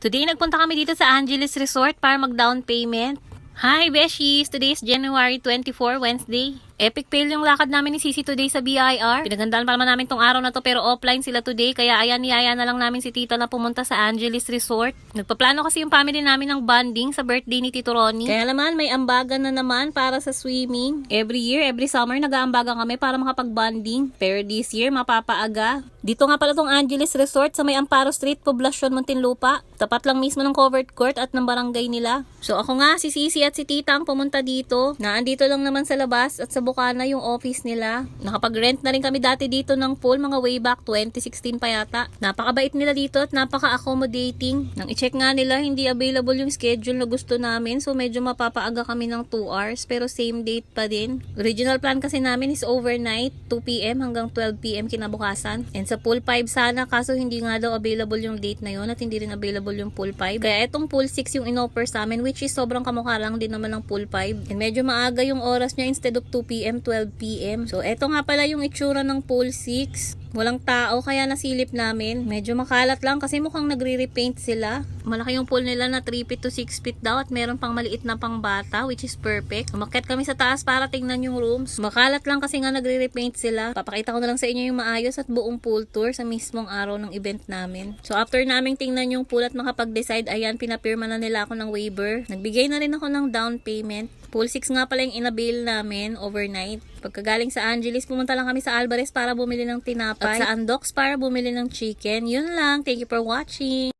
Today, nagpunta kami dito sa Angeles Resort para mag-down payment. Hi, Beshies! Today is January 24, Wednesday. Epic fail yung lakad namin ni Sisi today sa BIR. Pinagandaan pa naman namin tong araw na to pero offline sila today kaya ayan niyaya na lang namin si Tita na pumunta sa Angeles Resort. Nagpaplano kasi yung family namin ng bonding sa birthday ni Tito Ronnie. Kaya naman may ambagan na naman para sa swimming. Every year, every summer nag-aambagan kami para makapag-bonding. Pero this year, mapapaaga. Dito nga pala tong Angeles Resort sa may Amparo Street, Poblacion, Muntinlupa. Tapat lang mismo ng covered court at ng barangay nila. So ako nga, si Sisi at si Tita ang pumunta dito. Naandito lang naman sa labas at sa Bukana yung office nila. Nakapag-rent na rin kami dati dito ng pool mga way back 2016 pa yata. Napakabait nila dito at napaka-accommodating. Nang i-check nga nila, hindi available yung schedule na gusto namin. So medyo mapapaaga kami ng 2 hours pero same date pa din. Original plan kasi namin is overnight, 2pm hanggang 12pm kinabukasan. And sa pool 5 sana kaso hindi nga daw available yung date na yon at hindi rin available yung pool 5. Kaya etong pool 6 yung inoffer sa amin which is sobrang kamukha lang din naman ng pool 5. And medyo maaga yung oras niya instead of 2pm, 12pm. So eto nga pala yung itsura ng pool 6. Walang tao kaya nasilip namin. Medyo makalat lang kasi mukhang nagre-repaint sila. Malaki yung pool nila na 3 feet to 6 feet daw at meron pang maliit na pang bata which is perfect. Umakyat kami sa taas para tingnan yung rooms. Makalat lang kasi nga nagre-repaint sila. Papakita ko na lang sa inyo yung maayos at buong pool tour sa mismong araw ng event namin. So after naming tingnan yung pool at makapag-decide, ayan pinapirma na nila ako ng waiver. Nagbigay na rin ako ng down payment. Pool 6 nga pala yung inabail namin overnight. Pagkagaling sa Angeles, pumunta lang kami sa Alvarez para bumili ng tinapay. At sa Andox para bumili ng chicken. Yun lang. Thank you for watching.